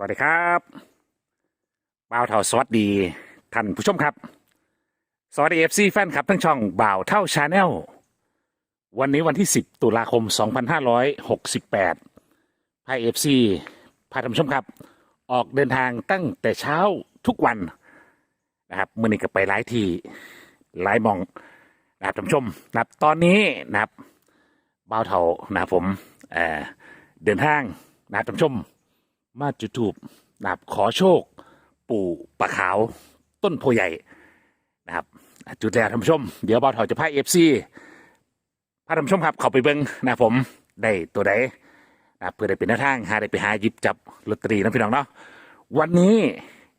สวัสดีครับบ่าวเท่าสวัสดีท่านผู้ชมครับ สวัสดีเอฟซีแฟนคลับทั้งช่องบ่าวเท่าชาแนลวันนี้วันที่ 10 ตุลาคม 2568พายเอฟซีพาท่านผู้ชมครับ ออกเดินทางตั้งแต่เช้าทุกวันนะครับมื่อนี้ก็ไปหลายที่หลายมองนะครับท่านผู้ชมนะครับตอนนี้นะครับบ่าวเท่านะผมเเดินทางนะครับท่านผู้ชม มาจุดทูบนะครับขอโชค ปู่ปะขาว ต้นโพใหญ่นะครับ จุดแล้วท่านผู้ชม เดี๋ยวบ่าวเถาจะพาเอฟซีพาท่านผู้ชมครับ เข้าไปเบิ้งนะผมได้ตัวใดนะเพื่อได้เป็นหน้าทางหาได้ไปหาหยิบจับลอตเตอรี่นะพี่น้องเนาะวันนี้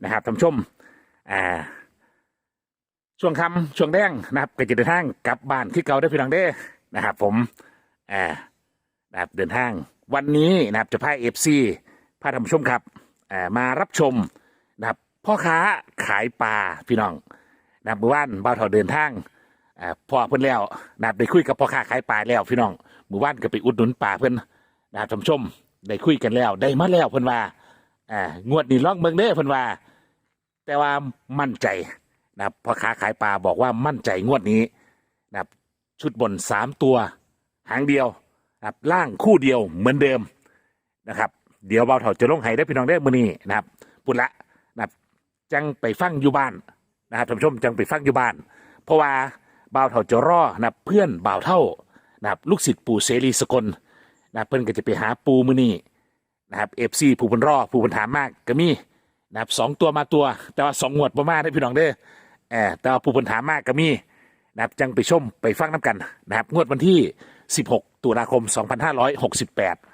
นะครับท่านผู้ชมอ่าช่วงคำช่วงแดงนะครับก็จะเดินทางกลับบ้านที่เก่าได้พี่น้องเด้นะครับ ผมอ่านะครับเดินทางวันนี้นะครับจะพาเอฟซี พาท่านผู้ชมครับมารับชมนะครับพ่อค้าขายปลาพี่น้องนะบเมื่อวานบ่าวเถาเดินทางอพอเพิ่นแล้วนะได้คุยกับพ่อค้าขายปลาแล้วพี่น้องเมื่อวานก็ไปอุดหนุนปลาเพิ่นนะท่านผู้ชมได้คุยกันแล้ว ได้มาแล้วเพิ่อนว่าอ่างวดนี้ลองเบิ่งเด้อเพิ่อนว่า แต่ว่ามั่นใจนะพ่อค้าขายปลาบอกว่ามั่นใจงวดนี้นะชุดบนสามตัว หางเดียวนะล่างคู่เดียวเหมือนเดิมนะครับ เดี๋ยวเบาเถาจะลงให้ได้พี่น้องได้มือนี้นะครับปุดละนะครับจังไปฟังอยู่บ้านนะครับท่านผู้ชมจังไปฟังอยู่บ้าน เพราะว่าเบาเถาจะรอนะเพื่อนเบาเท่านะครับลูกศิษย์ปู่เสรีสกลนะครับเพื่อนก็จะไปหาปูมือนี้นะครับเอฟซีผู้บนรอผู้บนถามมากก็มีนะครับสองตัวมาตัว แต่ว่าสองงวดประมาณได้พี่น้องเด้อเออแต่ว่าผู้บนถามมากก็มีนะครับจังไปชมไปฟังน้ำกันนะครับงวดวันที่ 16 ตุลาคม 2568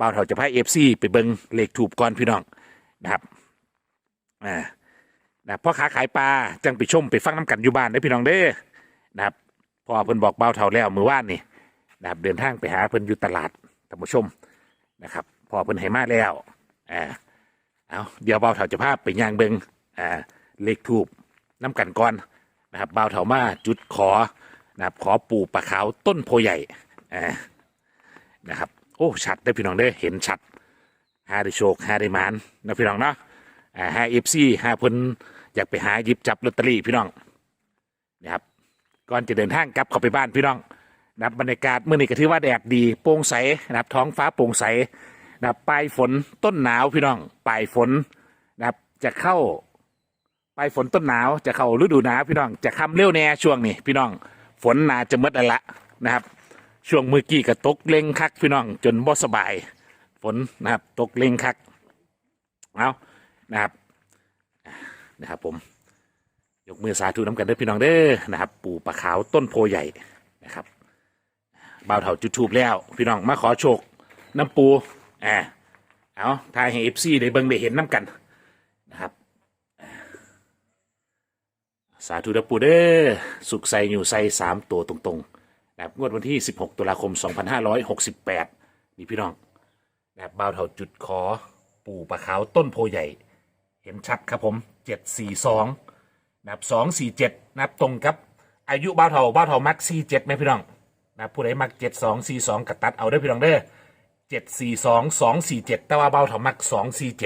บ่าวเถาจะพาเอฟซีไปเบิงเลขถูกก่อนพี่น้องนะครับอ่านะพ่อค้าขายปลาจังไปชมไปฟังน้ำกันอยู่บ้านได้พี่น้องเด้อนะครับพ่อเพิ่นบอกบ่าวเถาแล้วมือว่านนี่นะครับเดินทางไปหาเพิ่นอยู่ตลาดท่านผู้ชมนะครับพ่อเพิ่นให้มาแล้วอ่าเอาเดี๋ยวบ่าวเถาจะพาไปย่างเบิงอ่าเลขถูกน้ำกันก่อนนะครับบ่าวเถามาจุดขอนะครับขอปู่ปลาขาวต้นโพใหญ่อ่านะครับ โอ้ชัดได้พี่น้องได้เห็นชัดหาได้โชคหาได้หมานนะพี่น้องเนาะอ่าหาเอฟซีหาเพิ่นอยากไปหาหยิบจับลอตเตอรี่พี่น้องนะครับก่อนจะเดินทางกลับเข้าไปบ้านพี่น้องนะครับบรรยากาศเมื่อนี้ก็ถือว่าแดดดีโปร่งใสนะครับท้องฟ้าโปร่งใสนะครับปลายฝนต้นหนาวพี่น้องปลายฝนนะครับจะเข้าปลายฝนต้นหนาวจะเข้าฤดูหนาวพี่น้องจะค่ำเร็วแน่ช่วงนี้พี่น้องฝนนาจะมดแล้วละนะครับ ช่วงเมื่อกี้ก็ตกเล็งคักพี่น้อง จนบ่สบาย ฝนนะครับ ตกเล็งคักเอานะครับนะครับผมยกมือสาธุน้ำกันเด้อพี่น้องเด้อนะครับ ปู่ปลาขาวต้นโพใหญ่นะครับบ่าวเถาจุดทูบแล้ว พี่น้องมาขอโชค น้ำปูอ่าเอาทายให้เอฟซีได้เบิ่งได้เห็นน้ำกันนะครับ สาธุเด้อปูเด้อสุขใส่อยู่ใส่สามตัวตรงๆ นะครับงวดวันที่ 16 ตุลาคม 2568 นี่พี่น้องนะครับบ่าวเถาจุดขอปู่ปลาขาวต้นโพใหญ่ เห็นชัดครับผม 742นะครับ247นะครับตรงกับอายุบ่าวเถาบ่าวเถามัก47ไหมพี่น้องนะครับผู้ใดมัก 7242กัตัดเอาได้พี่น้องเด้อ742 247 แต่ว่าเบาเถามัก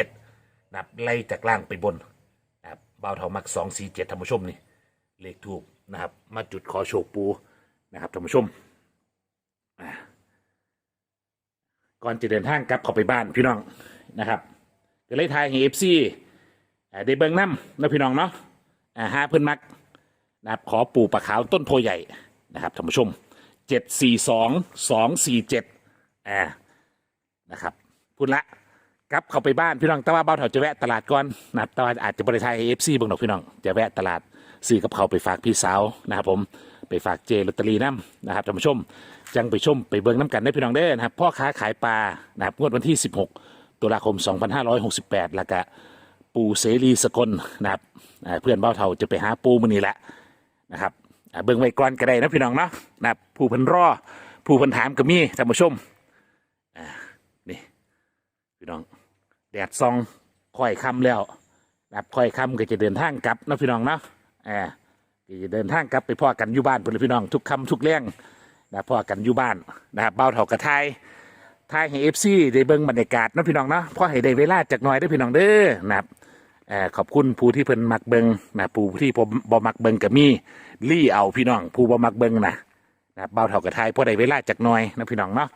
247นะครับไล่จากล่างไปบนนะครับบ่าเถามัก 247ท่านผู้ชมนี่เลขถูกนะครับมาจุดขอโชคปู นะครับท่านผู้ชมก่อนจะเดินทางกลับเข้าไปบ้านพี่น้องนะครับก็เลยทายให้เอฟซีได้เบิ้งน้ำนะพี่น้องเนาะอ่าเพิ่นมักนะครับขอปู่ปลาขาวต้นโพใหญ่นะครับท่านผู้ชมเจ็ดสี่สองสองสี่เจ็ดอ่านะครับพูดละกลับเข้าไปบ้านพี่น้องแต่ว่าเบ้าเถาจะแวะตลาดก่อนนะครับแต่ว่าอาจจะบริทายเอฟซีบางดอกพี่น้องจะแวะตลาดซื้อกับเขาไปฝากพี่สาวนะครับผม ไปฝากเจลอตเตอรี่น้ำนะครับท่านผู้ชม จังไปชมไปเบิ่งน้ำกันได้พี่น้องเด้อนะครับพ่อค้าขายปลานะครับงวดวันที่ 16 ตุลาคม 2568แล้วก็ปูเสรีสกลนะครับเพื่อนเบ้าเทาจะไปหาปูมือนี้แหละนะครับเบิ่งไว้ก่อนก็ได้นะพี่น้องเนาะนะครับผู้พันรอผู้พันถามก็มีท่านผู้ชมนี่พี่น้องแดดซองค่อยค่ำแล้วนะครับค่อยค่ำก็จะเดินทางกลับนะพี่น้องเนาะอ่า เดินทางกลับไปพ่อกันอยู่บ้านเพื่อนพี่น้องทุกคำทุกเรื่องนะพ่อกันอยู่บ้านนะครับเบาเถากระทายทายให้เอฟซีได้เบิ่งบรรยากาศนะพี่น้องเนาะพ่อให้ได้เวลาจากหน่อยได้พี่น้องเด้อนะครับขอบคุณผู้ที่เพิ่นมักเบิงนะผู้ที่ผมบ่มักเบิงก็มีลี่เอาพี่น้อง ผู้บ่มักเบิงนะนะเบาเท่ากับทายพอได้เวลาจากหน่อยนะพี่น้องเนาะ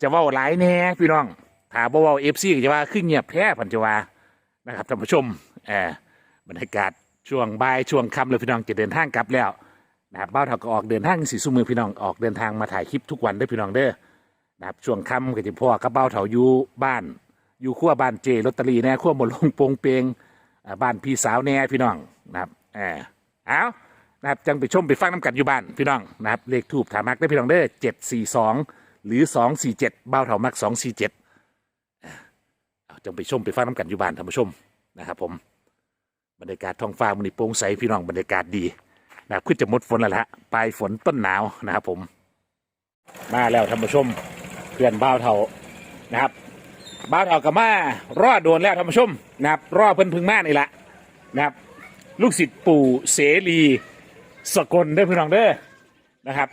จะว้าหลายแน่พี่น้องถ้าบ่เว้าเอฟซีจะว่าขึ้นเงียบแท้พันจะว่านะครับท่านผู้ชมเอ่อบรรยากาศ ช่วงบ่ายช่วงค่ำเลยพี่น้องจะเดินทางกลับแล้วนะครับเบ้าเท่าก็ออกเดินทางสีสุมือพี่น้องออกเดินทางมาถ่ายคลิปทุกวันเด้พี่น้องเด้อนะครับช่วงค่ำก็จะพ่อกระเบ้าเถาอยู่บ้านอยู่ขั้วบ้านเจลอตเตอรี่แน่ขั้วหมดลงโปงเปงอ่าบ้านพี่สาวแน่พี่น้องนะครับแอบเอานะครับจังไปชมไปฟังน้ำกันอยู่บ้านพี่น้องนะครับเลขทูบถามักได้พี่น้องเด้อเจ็ดสี่สองหรือสองสี่เจ็ดเบ้าเถามักสองสี่เจ็ดเอาจังไปชมไปฟังน้ำกันอยู่บ้านท่านผู้ชมนะครับผม บรรยากาศท้องฟ้ามันนี่โปร่งใสพี่น้องบรรยากาศดีนะครับขึ้นจะหมดฝนแล้วละปลายฝนต้นหนาวนะครับผม มาแล้วท่านผู้ชมเพื่อนบ้าวเทานะครับบ้าวเทากับมารอดโดนแล้วท่านผู้ชมนะครับรอเพิ่นพึ่งมานี่แหละนะครับ ลูกศิษย์ปู่เสรีสกลเด้อพี่น้องเด้อนะครับ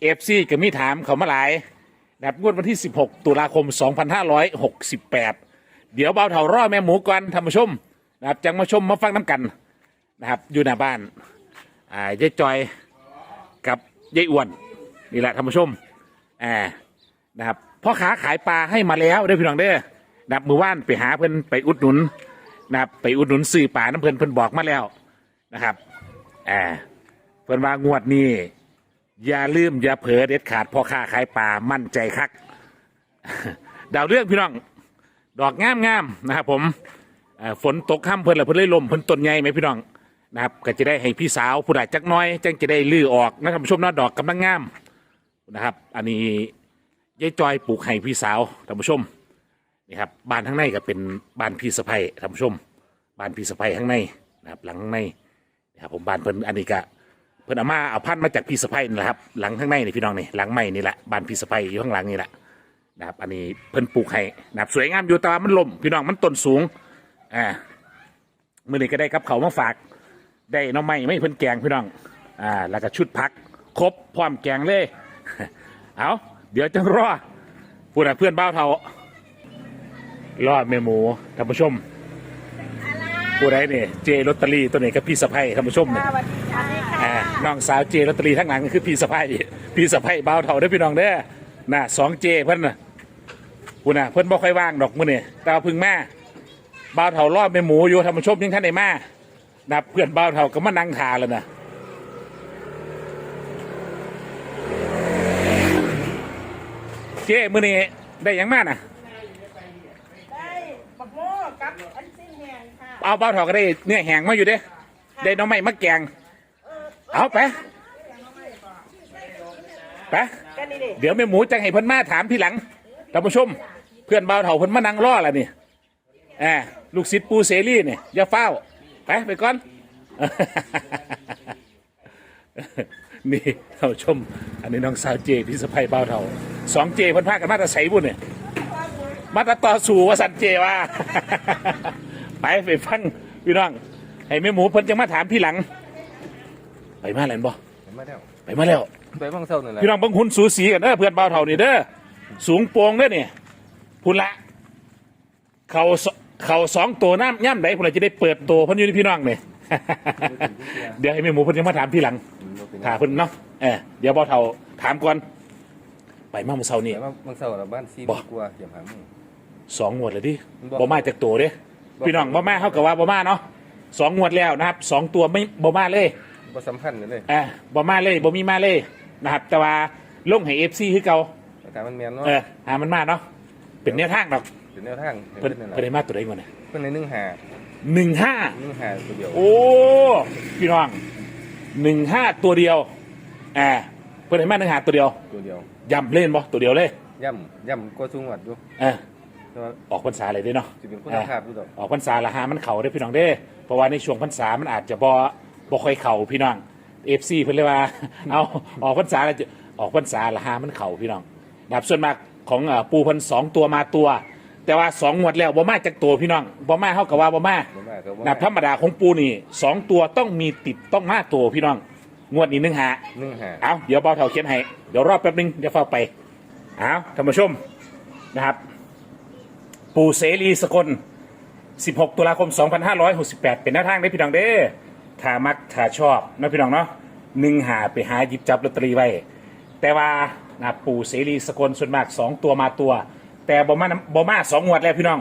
เอฟซีก็มีถามเขามาหลายนะครับงวดวันที่ 16 ตุลาคม 2568 เดี๋ยวบ้าวเทารอแม่หมูก่อนท่านผู้ชม นะครับจังมาชมมาฟังน้ำกันนะครับ อยู่หน้าบ้านอ่ายายจอยกับยายอ้วนนี่แหละท่านผู้ชมอ่านะครับพ่อค้าขายปลาให้มาแล้วเด้อพี่น้องเด้อนะครับมือว่านไปหาเพิ่อนไปอุดหนุนนะครับไปอุดหนุนซื้อปลาน้ำเพิ่อนเพิ่อนบอกมาแล้วนะครับอ่าเพิ่อนว่างวดนี้อย่าลืมอย่าเผลอเด็ดขาดพ่อค้าขายปลามั่นใจคัก ดาวเรื่องพี่น้อง ดอกงามๆนะครับผม อ่อฝนตกค่ำเพิ่นละเพิ่นเลยลมเพิ่นต้นใหญ่ไหมพี่น้องนะครับก็จะได้ให้พี่สาวผู้ใดจักน้อยจังจะได้ลื้อออกนะครับผู้ชมเนาดอกกำลังงามนะครับ อันนี้ยายจอยปลูกให้พี่สาวท่านผู้ชมนี่ครับบ้านข้างในก็เป็นบ้านพี่สะใภ้ท่านผู้ชม บ้านพี่สะใภ้ข้างในนะครับหลังข้างในนะครับผมบ้านเพิ่นอันนี้ก็เพิ่นเอามาเอาพันมาจากพี่สะใภ้นี่แหละครับหลังข้างในนี่พี่น้องนี่หลังใหม่นี่แหละบ้านพี่สะใภ้อยู่ข้างหลังนี่แหละนะครับอันนี้เพิ่นปลูกให้นะครับสวยงามอยู่แต่ว่ามันล่มพี่น้องมันต้นสูง อ่ามื่อนี้ก็ได้กับเขาวมาฝาก ได้หน้องไม้ไม่เพิ่นแกงพี่น้อง อ่า แล้วก็ชุดพัก ครบพร้อมแกงเลย เอาเดี๋ยวจะรอพูดนะเพื่อนบ้าวเทารอดเมหมูท่านผู้ชมผู้ใดเนี่ยเจลอตเตอรี่ตัวนี้ก็พี่สะพ้ยท่านผู้ชมเนี่ยสวัสดีค่ะอ่าน้องสาวเจลอตเตอรี่ทั้งหลังคือพี่สะพ้ยพี่สะพ้ยบ้าวเทาได้อพี่น้องเด้อน่ะสองเจเพิ่นน่ะพูดนะเพิ่นบ่ค่อยว่างดอกมื้อนี่แต่ว่าเพึ่งมา บ้าวเทารอดเมหมูอยู่ท่านผู้ชมยังท่านได้มานะเพื่อนบ้าวเทาก็มานั่งทาแล้วนะเจ้มือนี้ได้หยังมาน่ะ ได้บักโม่กับอันสิ้นแหงค่ะ เอาเบ้าถอกก็ได้เนื้อแห้งมาอยู่เด้ได้หน้องไม้มาแกง เอาไปไปกันนี่ดิเดี๋ยวแม่หมูจังให้เพิ่นมาถามพี่หลังท่านผู้ชม เพื่อนเบาเถาเพิ่นมานั่งรอแล้วนี่แอบลูกศิษย์ปูเสรีเนี่ยอย่าเฝ้าไปไปก่อน นี่ท่านผู้ชม อันนี้น้องสาวเจพี่สะพายเบาเถาสองเจเพิ่นพากันมาแตะใสบุญเนี่ยมาตะต่อสู่ว่าสันเจว่า ไปไปฟังพี่น้องให้แม่หมูเพิ่นจะมาถามพี่หลัง ไปมาแล้วบ่เห็นมาแล้วไปมาแล้วไปบ้างเศร้านั่นแหละพี่น้องเบังหุ่นสูสีกันเด้อเพื่อนเบาเท่านี่เด้อสูงโปร่งเด้อนี่พุ่นละเขาส เขาสองตัวน้ำย่ำไหนพุ่นละจะได้เปิดตัวเพิ่นอยู่ที่พี่น้องเนี่ย เดี๋ยวให้แม่หมูเพิ่นจะมาถามพี่หลังอืมบ่เป็นไรถามเพิ่นเนาะเออเดี๋ยวเบาเท่าถามก่อน ไปมาเมื่อเช้านี่ไปบ้างบางเศร้าเราบ้านซีบ่กลัวอย่าหามึง สองงวดเลยดิบ่บ่มาจากตัวเด้บ่ พี่น้องบ่มาเขากับว่าบ่มาเนาะสองงวดแล้วนะครับสองตัวไม่บ่มาเลยบ่สำคัญเลยเลยอ่าบ่มาเลยบ่มีมาเลยนะครับ แต่ว่าลงให้ FC คือเก่าอาการมันแมนเนาะเออหามันมาเนาะเป็นแนวทางดอก เป็นแนวทางเพิ่นนั่นแหละเพิ่นได้มาตัวใดก่อนเนี่ยเพิ่นในนึ่งหาหนึ่งห้านึ่งหาตัวเดียวโอ้พี่น้องหนึ่งห้าตัวเดียวอ่าเพิ่นได้มาหนึ่งห้าตัวเดียวตัวเดียวย้ำเล่นบ่ตัวเดียวเลยย่ำย่ำก็สูงวัดอยู่เออแต่ว่าออกพรรษาเลยเด้เนาะสิเป็นคุณภาพอยู่ดอกออกพรรษาละหามันเข่าได้อพี่น้องเด้อเพราะว่าในช่วงพรรษามันอาจจะบ่บ่ค่อยเข่าพี่น้องเอฟซีเพิ่นเลยว่า เอาออกพรรษาแล้วจะออกพรรษาละหามันเข่าพี่น้องนะครับส่วนมากของเอ่อปูเพิ่นสองตัวมาตัว แต่ว่าสองงวดแล้วบ่มาจากตัวพี่น้องบ่มาเฮากับว่าบ่มาบ่มากก็บ่นับธรรมดาของปูนี่สองตัวต้องมีติดต้องมาตัวพี่น้อง งวดนี้หนึ่งหานึ่งหาเอาเดี๋ยวเบาเท่าเขียนให้ เดี๋ยวรอบแป๊บนึงเดี๋ยวเฝ้าไป เอาท่านผู้ชมนะครับ ปู่เสรีสกล 16 ตุลาคม 2568 เป็นหน้าทางได้พี่น้องเด้อถ้ามักถ้าชอบนะพี่น้องเนาะหนึ่งหาไปหาหยิบจับลอตเตอรี่ไว้ แต่ว่านะปู่เสรีสกลส่วนมาก 2 ตัวมาตัว แต่บอมาบอมาสองงวดแล้วพี่น้อง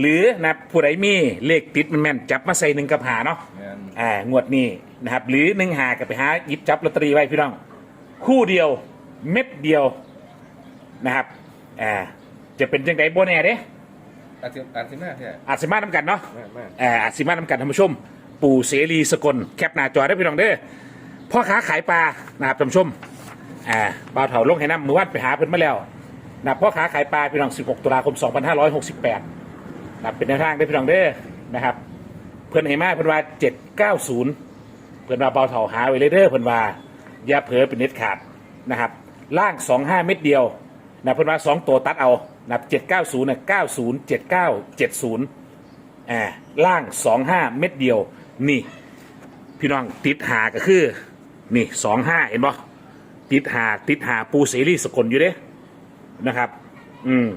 หรือนะผู้ใดมีเลขติดมันแม่นจับมาใส่หนึ่งกับหาเนาะแม่นอ่างวดนี้นะครับ หรือหนึ่งหากับไปหาหยิบจับลอตเตอรี่ไว้พี่น้อง คู่เดียวเม็ดเดียวนะครับอ่าจะเป็นจังไดโบแน่เด้อาทิอาทิตย์หน้าแท้อาจสิมาน้ำกันเนาะ แม่แม่อ่าอาจสิมาน้ำกันท่านผู้ชม ปู่เสรีสกลแคปหน้าจอได้พี่น้องเด้อพ่อค้าขายปลานะครับท่านผู้ชมอ่าบ่าวเถาลงให้น้ำมือวัดไปหาเพิ่นมาแล้ว นับพ่อค้าขายปลาพี่น้อง 16 ตุลาคม 2568นับเป็นแนวทางได้พี่น้องเด้อนะครับ เพื่อนให้มาเพื่อนว่า 790 เพื่อนว่าเบาเถาหาไว้เลยเด้อเพื่อนว่าอย่าเผลอเป็นเน็ตขาดนะครับล่าง 25 เม็ดเดียวนะเพื่อนว่า 2 ตัวตัดเอานับ790นะ90 79 70อ่าล่าง 25 เม็ดเดียวนี่ พี่น้องติดหาก็คือนี่ 25 เห็นบ่ติดหาติดหาปูเสรีสกลอยู่เด้ นะครับ อืม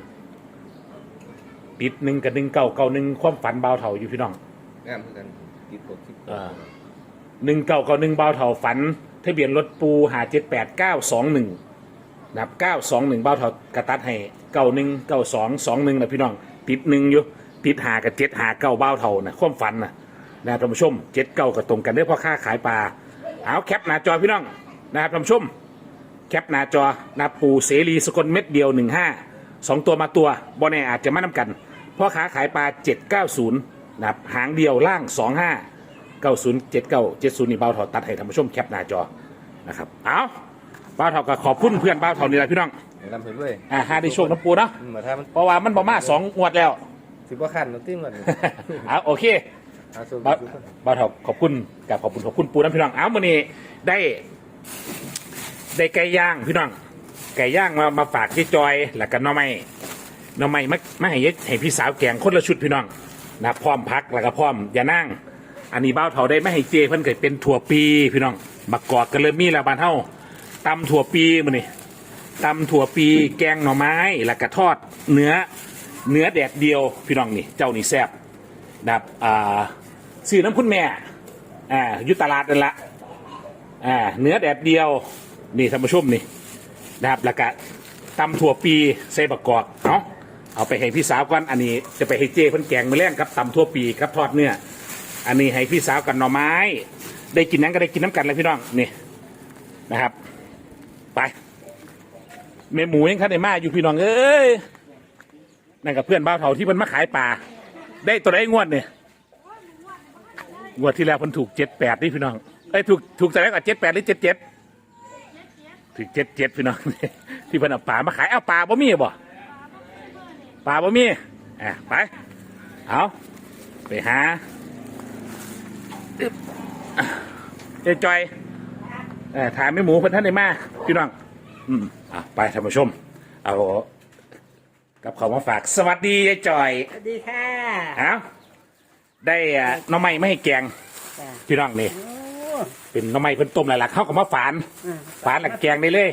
ติดหนึ่งกับหนึ่งเก่าเก่าหนึ่งความฝันเบาเถาอยู่พี่น้อง งามคือกันติดกดติดกดอ่าหนึ่งเก่ากับหนึ่งเบาเถาฝันทะเบียนรถปูหาเจ็ดแปดเก้าสองหนึ่งนะครับเก้าสองหนึ่งเบาเถากระตัดให้เก้าหนึ่งเก้าสองสองหนึ่งนะพี่น้อง ติดหนึ่งอยู่ ติดหากับเจ็ดหาเก้าเบาเถานะความฝันนะนะท่านผู้ชมเจ็ดเก้ากับตรงกันเด้อพ่อค้าขายปลาเอาแคปหน้าจอพี่น้องนะครับท่านผู้ชม แคปหน้าจอนะปูเสรีสกลเม็ดเดียวหนึ่งห้าสองตัวมาตัวบอแน่อาจจะมานำกันพ่อค้าขายปลาเจ็ดเก้าศูนย์นะครับหางเดียวล่างสองห้าเก้าศูนย์เจ็ดเก้าเจ็ดศูนย์นี่เบาเถาตัดให้ท่านผู้ชมแคปหน้าจอนะครับเอาเบาเถาก็ขอบคุณเพื่อนเบาเถานี่แหละพี่น้องให้นำไปด้วยอ่าหาได้โชคน้ำปูเนาะอืมมาถ้ามันเพราะว่ามันบ่มาสองงวดแล้ว สิบ่คัน nó ติ้งก่อนเอาโอเค เอาสู้บ้าบ้าทอบขอบคุณกับขอบคุณขอบคุณปูน้ำพี่น้องเอามื่อนี้ได้ ได้ไก่ย่างพี่น้องไก่ย่างมามาฝากที่จอยแล้วก็หน้อไม้หน้อไม้มามาให้ให้พี่สาวแกงคนละชุดพี่น้องนะพร้อมพักแล้วก็พร้อมอย่านั่ง อันนี้บ้าเถาได้ไม่ให้เจเพิ่นเกิดเป็นถั่วปีพี่น้องบักกอกกันเลยมีแล้วบานเท่าตำถั่วปีมื่อนี้ตำถั่วปีแกงหน่อไม้แล้วก็ทอดเนื้อเนื้อแดดเดียวพี่น้องนี่เจ้านี่แซ่บนะครับอ่าซื้อน้ำคุณแม่อ่าอยู่ตลาดนั่นละอ่าเนื้อแดดเดียว นี่ท่านผู้ชมนี่นะครับแล้วก็ตำถั่วปีใส่บักกอกเอาะเอาไปให้พี่สาวก่อนอันนี้จะไปให้เจเพิ่นแกงมาแล้งครับตำถั่วปีครับทอดเนื้ออันนี้ให้พี่สาวกันหน่อไม้ ได้กินนั้นก็ได้กินน้ำกันเลยพี่น้องนี่นะครับ ไปเมหมูยังคันได้มาอยู่พี่น้องเอ้ยนั่นกับเพื่อนบ้าวเถาที่เพิ่นมาขายปลาได้ตัวได้งวดเนี่ยงวดที่แล้วเพิ่นถูกเจ็ดแปดนี่พี่น้องไอ้ยถูกถูกแต่แรกกับเจ็ดแปดหรือเจ็ดเจ็ด ถูกเจ็ดเจ็ดพี่น้อง ที่เพิ่นเอาปลามาขายเอาปลาบ่มีบ่ปลาบ่มีอะไปเอาไปหาอึ๊บอะเจ๊จอยเอ่อถามไม่หมูเพิ่นท่านได้มาพี่น้องอืมอะไปท่านผู้ชม เอากับเขามาฝากสวัสดียายจอยสวัสดีค่ะเอาได้อะหน้องไม้ไม่ให้แกงจ้ะพี่น้องนี่ โอ้ เป็นหน้องไม้เพิ่นต้มหลายๆเข้ากับมาฝานอ่าฝานหลักแกงได้เลย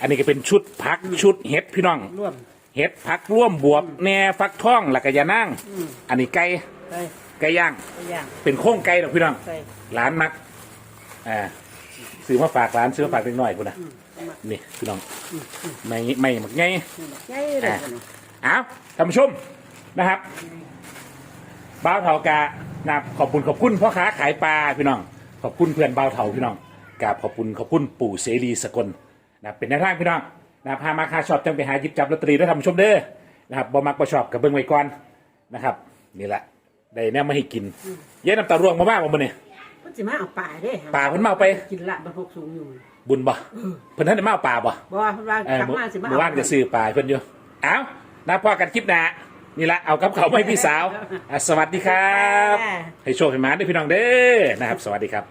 อันนี้ก็เป็นชุดพักชุดเห็ดพี่น้อง ร่วม เห็ดพักร่วมบวบแหน่ฟักทองแล้วก็ยานั่งอืม อันนี้ไก่ใส่ไก่ย่าง ไปย่างเป็นโค้งไก่ดอกพี่น้องใส่ร้านมักอ่าซื้อมาฝากร้านซื้อมาฝากเล็กน้อยพุ่นนะอืมเอามานี่พี่น้องไม่ไม่หมักไงใส่เลยอะนะเอาท่านผู้ชมนะครับบ้าวเถากานะครับขอบคุณขอบคุณพ่อค้าขายปลาพี่น้อง ขอบคุณเพื่อนบ้าวเถาพี่น้องกราบขอบคุณขอบคุณปู่เสรีสกลนะครับเป็นแนวทางพี่น้องนะครับพามาคาชอบจังไปหาหยิบจับลอตเตอรี่แล้วท่านผู้ชมเด้อนะครับบ่มักบ่ชอบกับเบิ้งไว้ก่อนนะครับนี่แหละได้แน่มาให้กินเย้น้ำตาร่วงมาบ้างบ่เนี่ยมันจะมาเอาป่าเด้ปลาเพิ่นมาเอาไปกินละมันหกสูงอยู่บุญบ่เพิ่นท่านได้มาเอาปลาบ่บ่ว่าเพิ่นว่าเออกลับมาสิมาเมื่อวานก็ซื้อปลาให้เพิ่นอยู่เอานะพ่อกันคลิปหน้า นี่ละเอากับเขาวมาให้พี่สาวอะสวัสดีครับ ให้โชคให้หมาด้วยพี่น้องเด้อนะครับ สวัสดีครับ